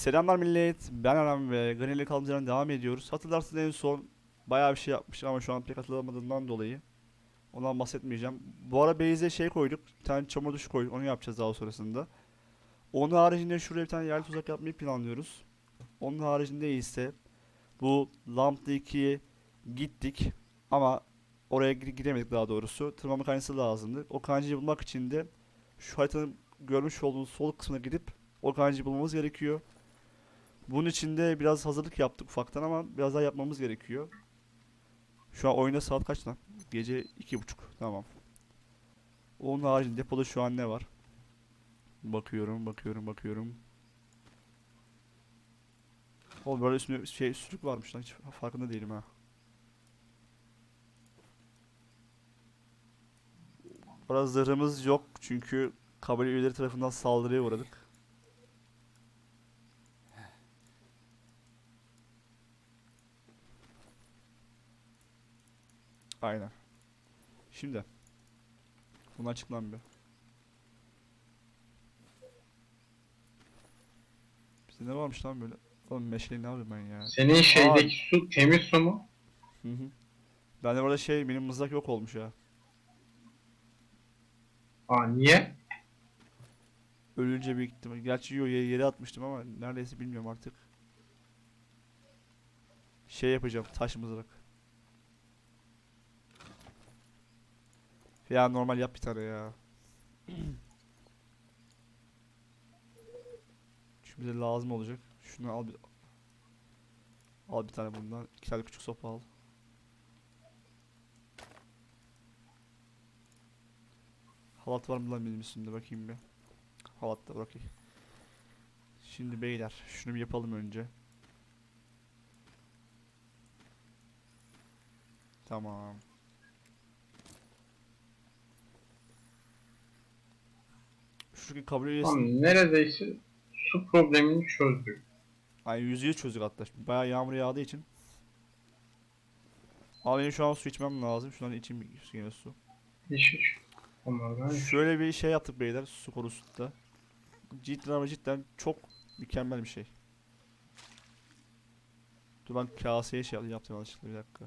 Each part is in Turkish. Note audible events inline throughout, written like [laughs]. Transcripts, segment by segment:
Selamlar millet. Ben Aram ve Ganeli kalıncadan devam ediyoruz. Hatırlarsınız en son bayağı bir şey yapmıştık ama şu an pek hatırlamadığımdan dolayı ondan bahsetmeyeceğim. Bu ara base'e şey koyduk. Bir tane çamur duşu koyduk. Onu yapacağız daha sonrasında. Onun haricinde şuraya bir tane yerli tuzak yapmayı planlıyoruz. Onun haricinde ise bu Lamp'ta 2'ye gittik ama oraya gire- giremedik daha doğrusu. Tırmanma kaynası lazımdı. O kancayı bulmak için de şu haritanın görmüş olduğunuz sol kısmına gidip o kancayı bulmamız gerekiyor. Bunun için de biraz hazırlık yaptık ufaktan ama biraz daha yapmamız gerekiyor. Şu an oyunda saat kaç lan? Gece iki buçuk. Tamam. Onun haricinde depoda şu an ne var? Bakıyorum, bakıyorum, bakıyorum. Oğlum böyle üstünde şey sürük varmış lan hiç farkında değilim ha. Burada zırhımız yok çünkü kabile üyeleri tarafından saldırıya uğradık. Aynen. Şimdi. Bunu açıklan bir. Bizde ne varmış lan böyle? Oğlum meşaleyi ne yapayım ben ya? Senin şeydeki su temiz su mu? Hı hı. Ben de burada şey benim mızrak yok olmuş ya. Aa niye? Ölünce büyük ihtimal. Gerçi yo yere atmıştım ama neredeyse bilmiyorum artık. Şey yapacağım taş mızrak. Ya normal yap bir tane ya. Şu bize lazım olacak. Şunu al bir Al bir tane bundan. İki tane küçük sopa al. Halat var mı lan benim üstümde bakayım bir. Halat da okey. Şimdi beyler şunu bir yapalım önce. Tamam. Şu kabul üyesi. Tamam neredeyse su problemini çözdük. Ay yüzüğü çözdük hatta. Şimdi Bayağı yağmur yağdığı için. Ama benim şu an su içmem lazım. Şundan içeyim bir yine su. Hiç. Onlardan hiç. Şöyle bir şey yaptık beyler su konusunda. Cidden ama cidden çok mükemmel bir şey. Dur ben kaseye şey yaptım yanlışlıkla bir dakika.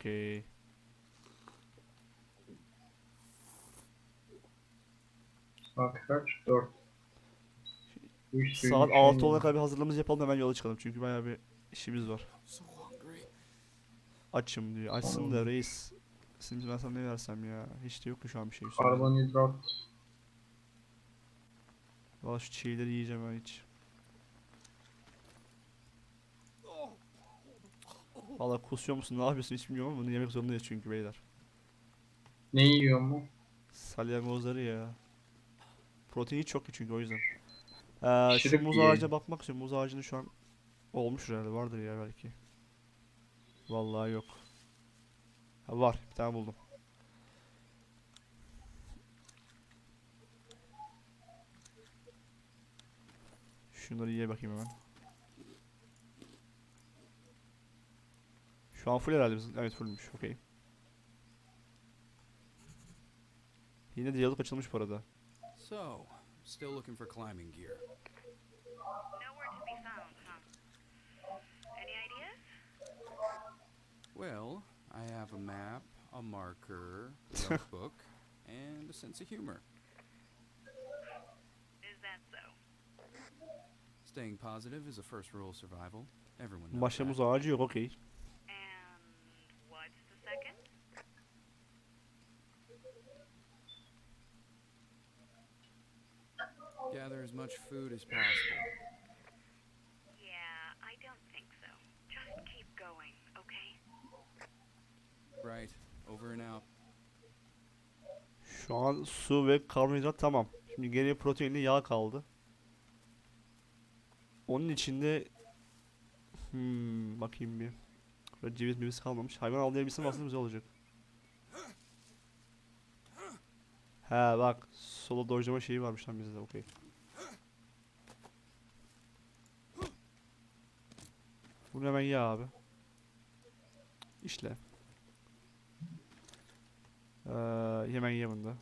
Okey. Saat kaç? 4. Bu iş suyun Saat içine 6 indi. olana kadar bir hazırlığımızı yapalım hemen yola çıkalım çünkü bayağı bir işimiz var. Açım diyor. Açsın da reis. Şimdi ben sana ne versem ya? Hiç de yok ki şu an bir şey. Karbonhidrat. Valla şu çiğleri yiyeceğim ben hiç. Valla kusuyor musun ne yapıyorsun hiç bilmiyorum ama bunu yemek zorundayız çünkü beyler. Ne yiyor mu? Salyangozları ya. Proteini çok ki çünkü o yüzden. Ee, şu muz ağacına bakmak istiyorum. Muz ağacını şu an olmuş herhalde vardır ya belki. Vallahi yok. Ha, var bir tane buldum. Şunları ye bakayım hemen. Şu an full herhalde bizim. Evet fullmüş. Okey. Yine diyalog açılmış bu arada. So, still looking for climbing gear. Nowhere to be found, huh? Any ideas? Well, I have a map, a marker, [laughs] a notebook, and a sense of humor. Is that so? Staying positive is a first rule of survival. Everyone knows Başta that. muz ağacı yok okey. Gather as much food as possible. Yeah, I don't think so. Just keep going, okay? Right. Over and out. Şu an su ve karbonhidrat tamam. Şimdi geriye proteinle yağ kaldı. Onun içinde hmm, bakayım bir. Burada ceviz meviz kalmamış. Hayvan avlayabilsem aslında güzel olacak. He bak solo dojlama şeyi varmış lan bizde okey. Bunu hemen ye abi. İşle. Ee, hemen yanında.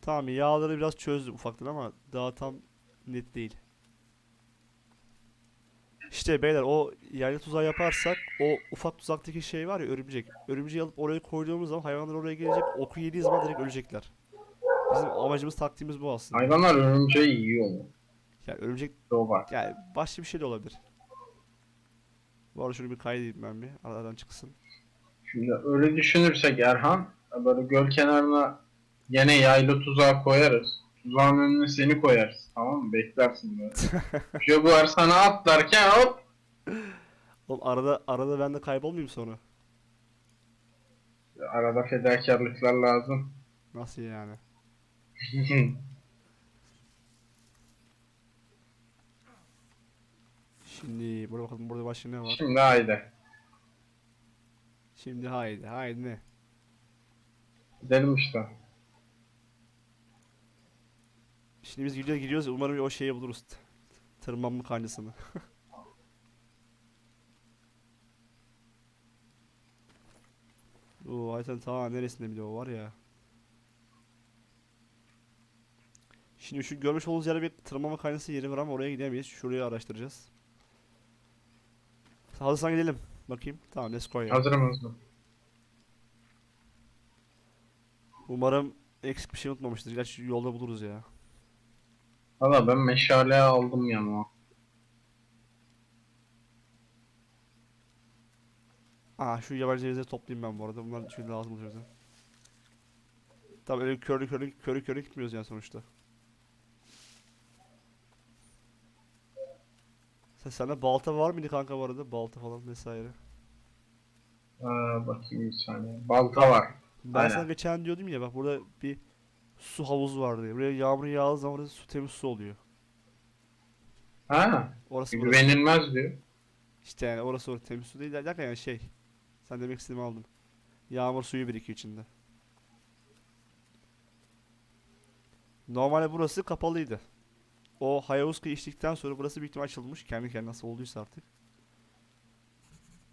Tamam yağları biraz çözdüm ufaktan ama daha tam net değil. İşte beyler o yaylı tuzağı yaparsak o ufak tuzaktaki şey var ya örümcek. Örümceği alıp oraya koyduğumuz zaman hayvanlar oraya gelecek oku yediği zaman direkt ölecekler. Bizim amacımız taktiğimiz bu aslında. Hayvanlar örümceği yiyor mu? Yani örümcek var. yani başka bir şey de olabilir. Bu arada şunu bir kaydedeyim ben bir aradan çıksın. Şimdi öyle düşünürsek Erhan, böyle göl kenarına yine yaylı tuzağı koyarız. Tuzağın önüne seni koyarız. Tamam mı? Beklersin böyle. [laughs] Jaguar sana atlarken hop. Oğlum arada arada ben de kaybolmayayım sonra. Arada fedakarlıklar lazım. Nasıl yani? [laughs] Şimdi burada bakalım burada başka ne var? Şimdi haydi. Şimdi haydi haydi ne? Gidelim işte. Şimdi biz gidiyoruz gidiyoruz umarım o şeyi buluruz. Tırmanma kancasını. [laughs] Oo haritanın ta neresinde bile o var ya. Şimdi şu görmüş olduğunuz yere bir tırmanma kaynası yeri var ama oraya gidemeyiz. Şurayı araştıracağız. Hazırsan gidelim. Bakayım. Tamam let's go ya. Hazırım hazırım. Umarım eksik bir şey unutmamıştır. Gerçi yolda buluruz ya. Valla ben meşale aldım yanıma. Aa şu yabancı cevizleri toplayayım ben bu arada. Bunlar şimdi lazım oluyor bize. Tabii öyle körlü körlü körü körü gitmiyoruz yani sonuçta. Sen sende balta var mıydı kanka bu arada? Balta falan vesaire. Aa, bakayım bir saniye. Balta var. Ben Aynen. sana geçen diyordum ya bak burada bir su havuzu var diye. Buraya yağmur yağdığı zaman orası su temiz su oluyor. Ha, Orası burası. güvenilmez diyor. İşte yani orası orası temiz su değil derken yani şey. Sen demek istediğimi aldın. Yağmur suyu birikiyor içinde. Normalde burası kapalıydı. O Hayabuska içtikten sonra burası büyük ihtimal açılmış. Kendi kendine nasıl olduysa artık.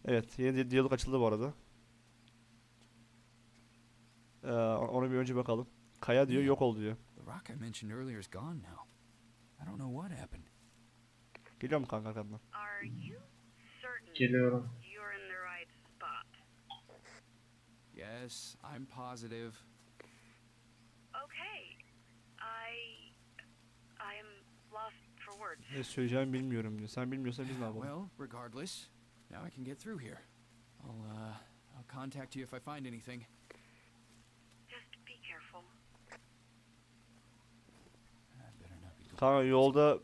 Evet, yeni di- diyalog açıldı bu arada. Ee, ona bir önce bakalım. Kaya diyor, yok ol diyor. The rock I mentioned earlier is gone now. I don't know what happened. Geliyor mu kanka arkandan? Are you certain Geliyorum. you're in the right spot? Yes, I'm positive. Okay. I. I am lost for words. Ne söyleyeceğimi bilmiyorum diyor. Sen bilmiyorsan biz ne yapalım? Well, regardless, now I can get through here. I'll uh I'll contact you if I find anything. Kanka yolda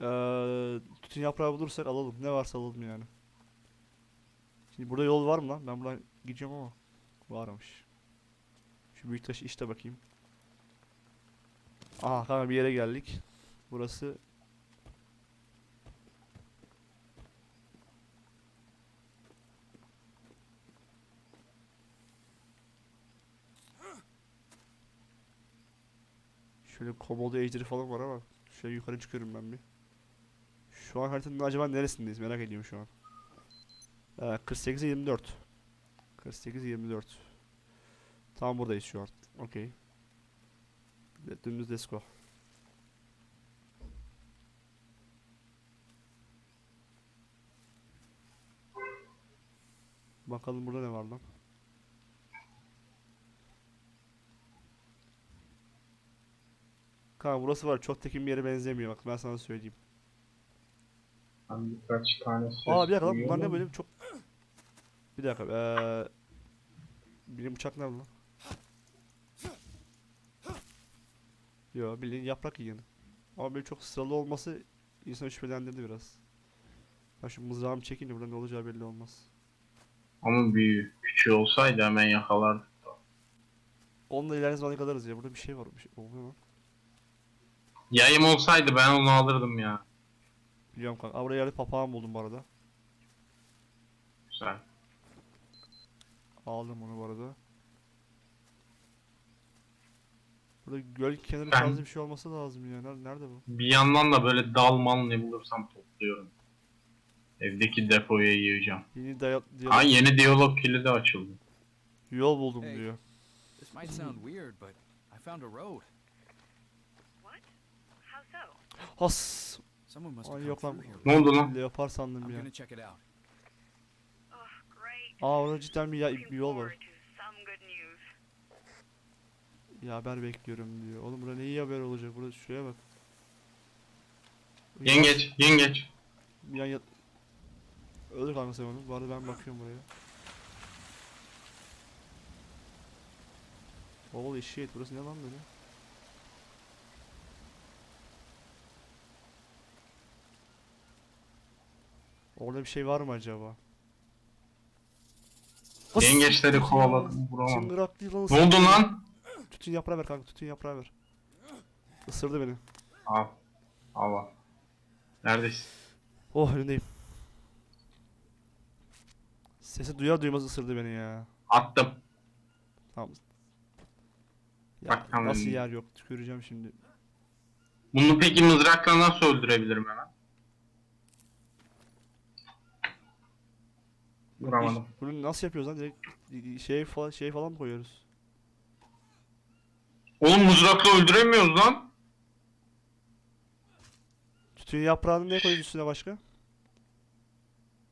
eee tütün yaprağı bulursak alalım. Ne varsa alalım yani. Şimdi burada yol var mı lan? Ben buradan gideceğim ama. Varmış. Şu büyük taşı işte bakayım. Aha kanka bir yere geldik. Burası Şöyle komodo ejderi falan var ama şöyle yukarı çıkıyorum ben bir. Şu an haritanın acaba neresindeyiz merak ediyorum şu an. Ee, 48'e 24. 48 24. Tam buradayız şu an. Okey. Dümdüz let's go. Bakalım burada ne var lan? Kanka burası var çok tekin bir yere benzemiyor bak ben sana söyleyeyim. Ben birkaç tane ses Aa bir dakika lan bunlar ne böyle çok... Bir dakika eee... Benim bıçak nerede lan? Yo bildiğin yaprak yiyen. Ama böyle çok sıralı olması insanı şüphelendirdi biraz. Ben şu mızrağımı çekince burada ne olacağı belli olmaz. Ama büyüğü. Küçüğü olsaydı hemen yakalardık. Onunla ilerleyen zamana kadarız ya. Burada bir şey var. Bir şey oluyor lan. Yayım olsaydı ben onu alırdım ya. Biliyorum kanka. Aa, buraya yerde papağan buldum bu arada. Güzel. Aldım onu bu arada. Burada göl kenarı Ben- tarzı bir şey olması lazım ya. Nerede, nerede bu? Bir yandan da böyle dal mal ne bulursam topluyorum. Evdeki depoya yığacağım. Yeni daya- Ha diyalog, yeni diyalog kilidi açıldı. Yol buldum Hey. diyor. This might sound weird, but I found a road. Has. Ay, yok lan. Ne oldu lan? Leopar sandım ya. great. Aa orada cidden bir, ya- bir yol var. Ya haber bekliyorum diyor. Oğlum burada ne iyi haber olacak? Burada şuraya bak. Yengeç, yengeç. Yan yat... Öldür kanka sen onu. Bu arada ben bakıyorum buraya. Holy shit burası ne lan böyle? Orada bir şey var mı acaba? Has- Yengeçleri kovaladım, vuramadım. Çıngıraklı yılan Ne ısırdı oldu lan? Tütün yaprağı ver kanka tütün yaprağı ver. Isırdı beni. Al. Al al. Neredesin? Oh önündeyim. Sesi duyar duymaz ısırdı beni ya. Attım. Tamam. Ya Bak, tamam. nasıl yer yok tüküreceğim şimdi. Bunu peki mızrakla nasıl öldürebilirim hemen? Vuramadım. Bunu nasıl yapıyoruz lan direkt şey falan şey falan mı koyuyoruz? Oğlum mızrakla öldüremiyoruz lan. Tütün yaprağını ne koyuyoruz üstüne başka?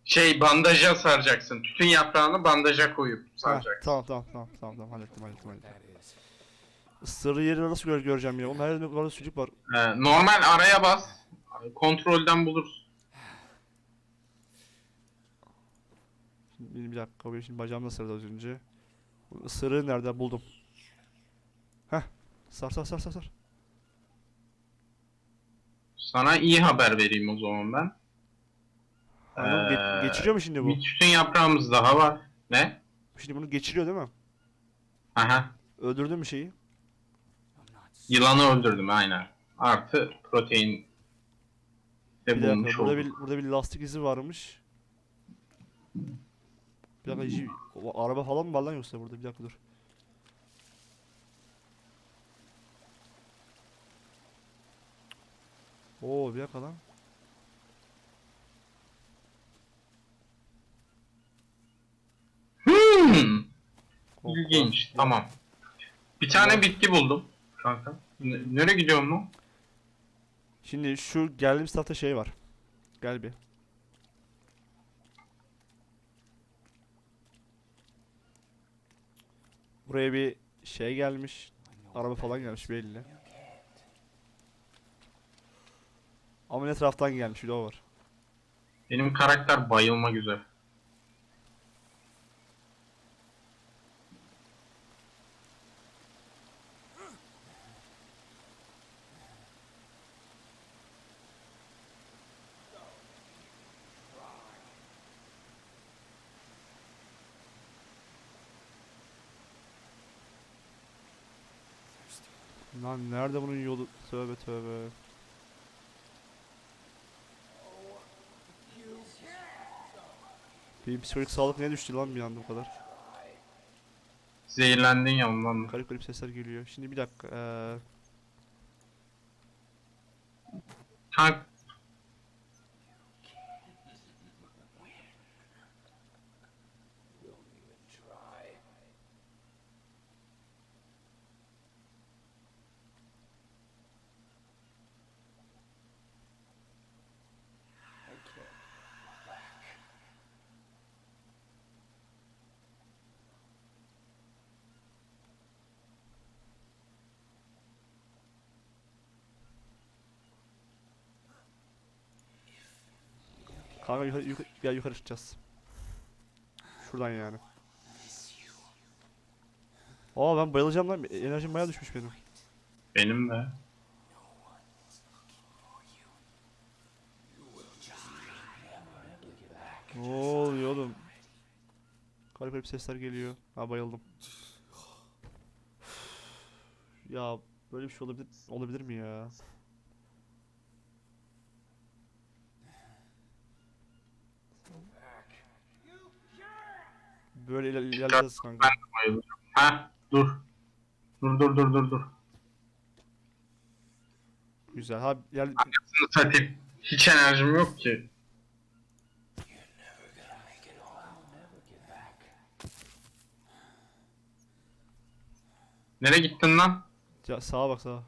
Şey bandaja saracaksın. Tütün yaprağını bandaja koyup saracaksın. tamam tamam tamam tamam tamam hallettim hallettim hallettim. Isırı yerini nasıl gör göreceğim ya? Oğlum her yerde sucuk var. Ee, normal araya bas. Kontrolden bulursun. Bir dakika benim şimdi bacağım ısırdı az önce. Bu ısırığı nerede buldum. Heh. Sar sar sar sar sar. Sana iyi haber vereyim o zaman ben. Anladım, Ee, geçiriyor mu şimdi bu? Bir tütün yaprağımız daha var. Ne? Şimdi bunu geçiriyor değil mi? Aha. Öldürdün mü şeyi? Yılanı öldürdüm aynen. Artı protein de Bir dakika burada olduk. bir, burada bir lastik izi varmış. Bir dakika ji- o araba falan mı var lan yoksa burada bir dakika dur. Oo bir dakika lan. Hmm, ilginç. Tamam. Bir tane bitki buldum. Kanka. N- nereye gidiyorum lan? Şimdi şu geldiğimiz tarafta şey var. Gel bir. Buraya bir şey gelmiş. Araba falan gelmiş belli. Ama ne taraftan gelmiş bir de o var. Benim karakter bayılma güzel. Lan nerede bunun yolu? Tövbe tövbe. Benim psikolojik sağlık ne düştü lan bir anda bu kadar. Zehirlendin ya ondan. Garip garip sesler geliyor. Şimdi bir dakika. Eee Kanka kanka yukarı, yukarı, gel yukarı çıkacağız. Şuradan yani. Aa ben bayılacağım lan. Enerjim bayağı düşmüş benim. benim de. Ne oluyor oğlum? Garip garip sesler geliyor. Ha bayıldım. Ya böyle bir şey olabilir olabilir mi ya? Böyle iler- ilerleyeceğiz kanka. Ha dur. Dur dur dur dur dur. Güzel. Ha iler Anasını satayım. Hiç enerjim yok ki. Nereye gittin lan? Ya sağa bak sağa.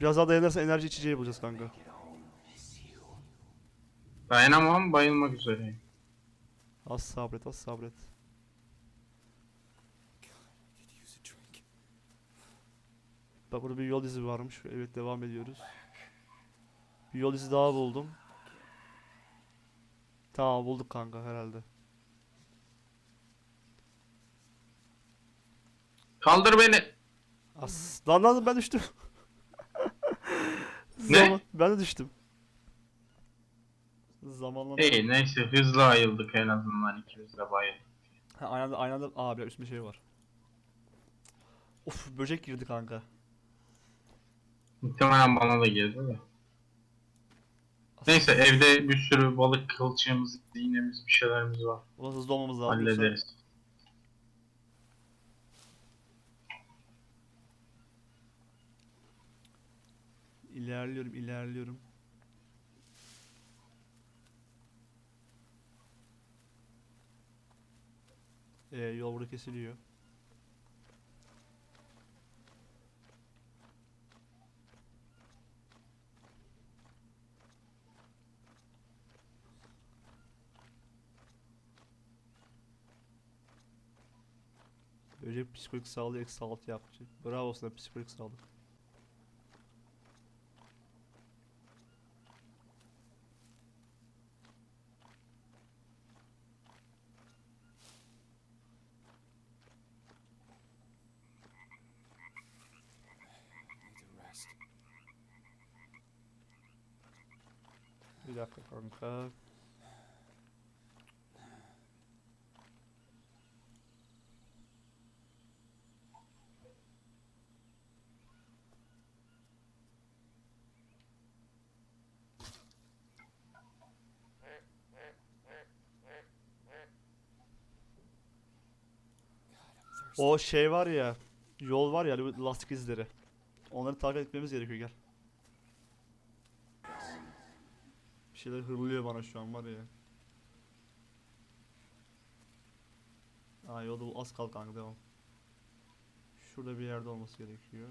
Biraz daha dayanırsa enerji içeceği bulacağız kanka. Dayanamam bayılmak üzereyim. Az sabret az sabret. Bak burada bir yol izi varmış. Evet devam ediyoruz. Bir yol izi daha buldum. Tamam bulduk kanka herhalde. Kaldır beni. As lan lan ben düştüm. [laughs] Ne? Zaman- ben de düştüm. Zamanla. İyi neyse hızlı ayıldık en azından ikimiz de bayıldık. Ha, aynı anda, aynı anda aa bir üstümde şey var. Of böcek girdi kanka. Muhtemelen bana da girdi de. Neyse evde bir sürü balık kılçığımız, iğnemiz, bir şeylerimiz var. Ulan hızlı olmamız lazım. yoksa- Hallederiz. İlerliyorum ilerliyorum. Ee, yol burada kesiliyor. Böcek psikolojik sağlığı eksi 6 yaptı. Bravo sana psikolojik sağlık. Dakika. O şey var ya, yol var ya, lastik izleri. Onları takip etmemiz gerekiyor gel. Bir şeyler hırlıyor bana şu an var ya. Aa yolda bu az kaldı kanka devam. Şurada bir yerde olması gerekiyor.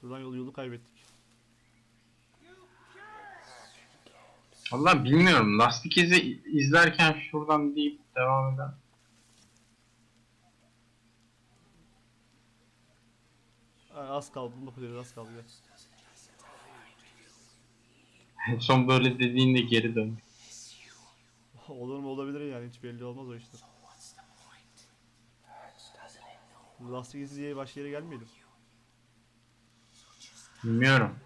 Şuradan yolu yolu kaybettik. Valla bilmiyorum. Lastik izi izlerken şuradan deyip devam eden. Az kaldı, bunu da az kaldı gel. [laughs] Son böyle dediğinde geri dön. [laughs] Olur mu olabilir yani hiç belli olmaz o işler. Lastik izi diye başka yere gelmeyelim. Bilmiyorum.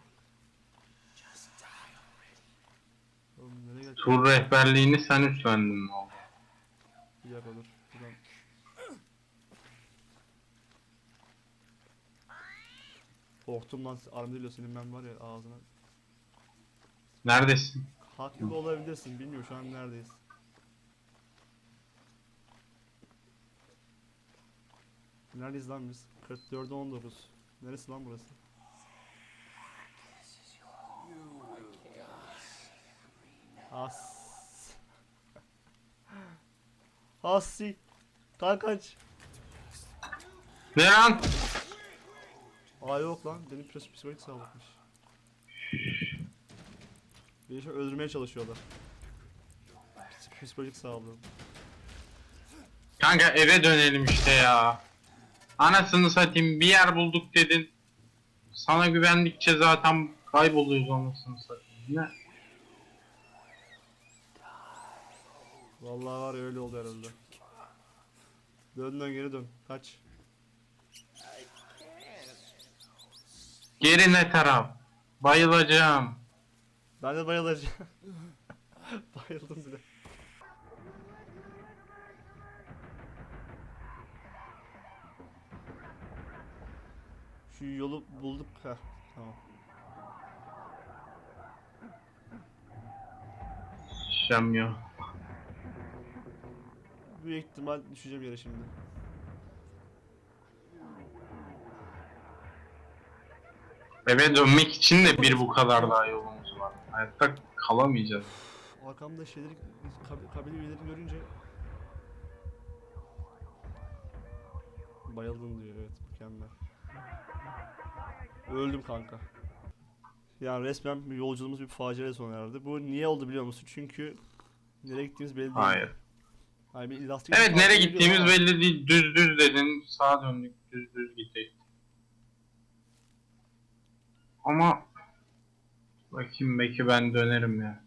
Oğlum nereye geldik? Tur rehberliğini sen üstlendin ne oldu? Bir dakika dur. Şuradan. Korktum lan Armadillo senin ben var ya ağzına. Neredesin? Haklı olabilirsin bilmiyorum şu an neredeyiz. Neredeyiz lan biz? 44'e 19. Neresi lan burası? As. Hasi. Kankaç. Ne lan? Aa yok lan. Benim psikolojik sağlıkmış. Beni şu an öldürmeye çalışıyorlar. Psikolojik sağlığım. Kanka eve dönelim işte ya. Anasını satayım bir yer bulduk dedin. Sana güvendikçe zaten kayboluyoruz anasını satayım. Ne? Vallahi var ya öyle oldu herhalde. Dön dön geri dön. Kaç. Geri ne taraf? Bayılacağım. Ben de bayılacağım. [laughs] Bayıldım bile. Şu yolu bulduk. Heh, tamam. Şamıyor. Büyük ihtimal düşeceğim yere şimdi. Eve dönmek için de bir bu kadar daha yolumuz var. Hayatta kalamayacağız. Arkamda şeyleri, kab- kabile üyelerini görünce Bayıldım diyor evet mükemmel. Öldüm kanka. Yani resmen yolculuğumuz bir faciayla sona erdi. Bu niye oldu biliyor musun? Çünkü nereye gittiğimiz belli değil. Hayır. Hayır bir Evet nereye gittiğimiz belli değil. Düz düz dedin. Sağa döndük. Düz düz gittik. Ama bakayım belki ben dönerim ya.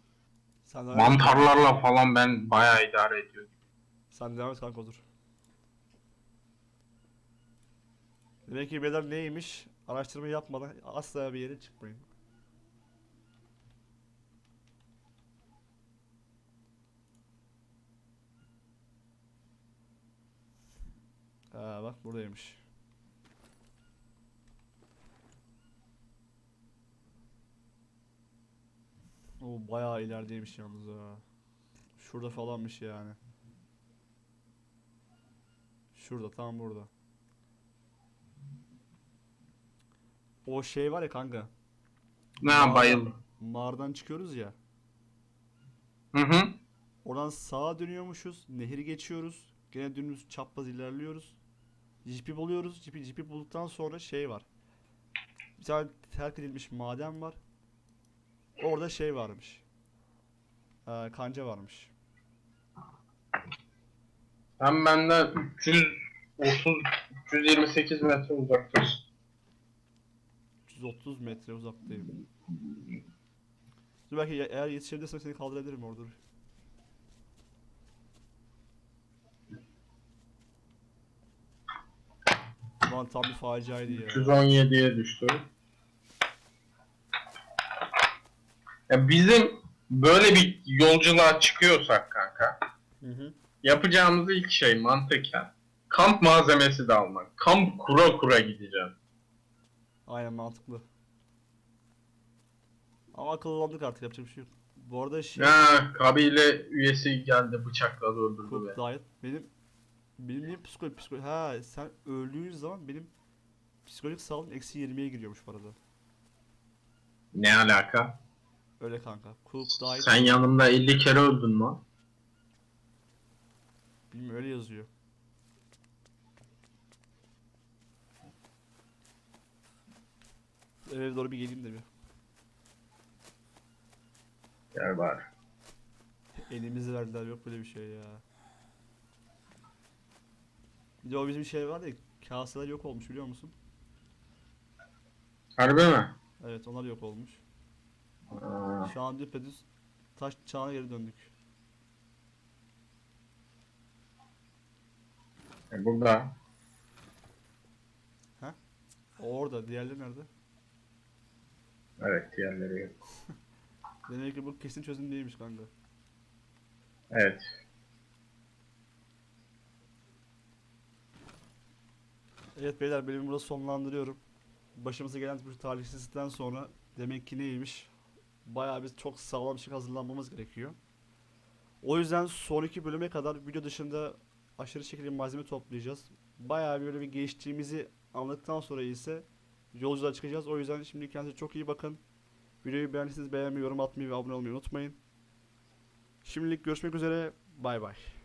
Sen devam et. Mantarlarla falan ben bayağı idare ediyorum. Sen devam et kanka otur. Demek ki beyler neymiş? Araştırma yapmadan asla bir yere çıkmayın. Ha bak buradaymış. O bayağı ilerideymiş yalnız ha. Şurada falanmış yani. Şurada tam burada. O şey var ya kanka. Ne bayıldım. Mağaradan çıkıyoruz ya. Hı hı. Oradan sağa dönüyormuşuz. Nehri geçiyoruz. Gene dümdüz çapraz ilerliyoruz. Jipi buluyoruz. Jipi, jipi bulduktan sonra şey var. Bir tane terk edilmiş maden var. Orada şey varmış. Ee, kanca varmış. Sen benden 330 328 metre uzaktasın. 330 metre uzaktayım. Dur belki ya- eğer yetişebilirsem seni kaldırabilirim orada. Lan tam bir faciaydı ya. 317'ye düştü. Ya bizim böyle bir yolculuğa çıkıyorsak kanka Hı hı. yapacağımız ilk şey mantıken kamp malzemesi de almak. Kamp kura kura gideceğim. Aynen mantıklı. Ama akıllandık artık yapacak bir şey yok. Bu arada şey Ya kabile üyesi geldi bıçakladı öldürdü be. Diet benim benim niye psikolojik psikolojik ha sen öldüğün zaman benim psikolojik sağlığım eksi 20'ye giriyormuş bu arada. Ne alaka? Öyle kanka. Cook Diet Sen yanımda 50 kere öldün lan. bilmiyorum öyle yazıyor. Eve doğru bir geleyim de bir. Gel bari. Elimizi verdiler yok böyle bir şey ya. Bir de o bizim şey var ya kaseler yok olmuş biliyor musun? Harbi mi? Evet onlar yok olmuş. Şu an düpedüz taş çağına geri döndük. e burada. O orada diğerleri nerede? Evet diğerleri yok. [laughs] Demek ki bu kesin çözüm değilmiş kanka. Evet. Evet beyler bölümü burada sonlandırıyorum. Başımıza gelen bu talihsizlikten sonra demek ki neymiş? Bayağı biz çok sağlam bir şey hazırlanmamız gerekiyor. O yüzden sonraki bölüme kadar video dışında aşırı şekilde malzeme toplayacağız. Bayağı böyle bir geçtiğimizi anladıktan sonra ise yolculuğa çıkacağız. O yüzden şimdi kendinize çok iyi bakın. Videoyu beğendiyseniz beğenmeyi, yorum atmayı ve abone olmayı unutmayın. Şimdilik görüşmek üzere. Bay bay.